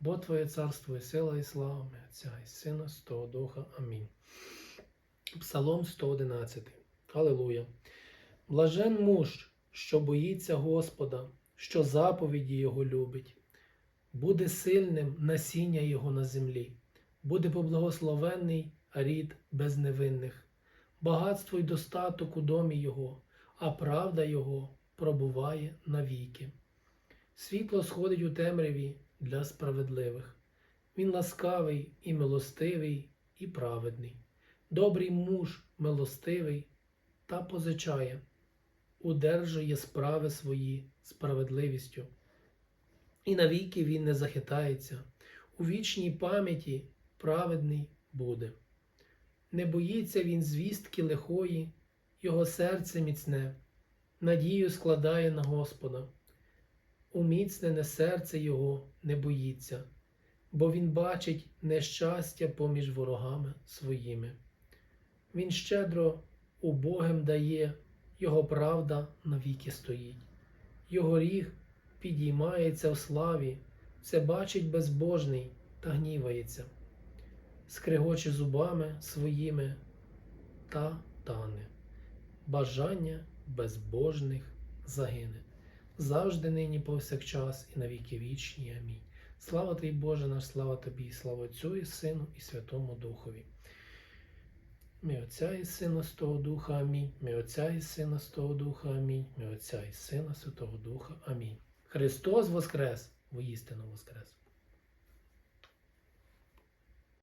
бо Твоє царство і сила, і слава Отця і Сина, Святого Духа. Амінь. Псалом 111. Алілуя. Блажен муж, що боїться Господа, що заповіді Його любить, буде сильним насіння Його на землі, буде поблагословенний рід безневинних, багатство й достаток у домі Його, а правда Його пробуває навіки. Світло сходить у темряві для справедливих. Він ласкавий і милостивий, і праведний. Добрий муж милостивий та позичає, удержує справи свої справедливістю. І навіки він не захитається, у вічній пам'яті праведний буде. Не боїться він звістки лихої, його серце міцне, надію складає на Господа. Уміцнене серце його не боїться, бо він бачить нещастя поміж ворогами своїми. Він щедро убогим дає, його правда навіки стоїть. Його ріг підіймається в славі, все бачить безбожний та гнівається, скригоче зубами своїми та тане. Бажання безбожних загине. Завжди нині повсякчас і навіки вічні. Амінь. Слава тобі, Боже наш, слава тобі, і слава Отцю і Сину, і Святому Духові. Ми Отця і Сина Святого Духа, Амінь. Ми Отця і Сина Святого Духа, Амінь. Ми Отця і Сина Святого Духа, Амінь. Христос Воскрес, воістину Воскрес.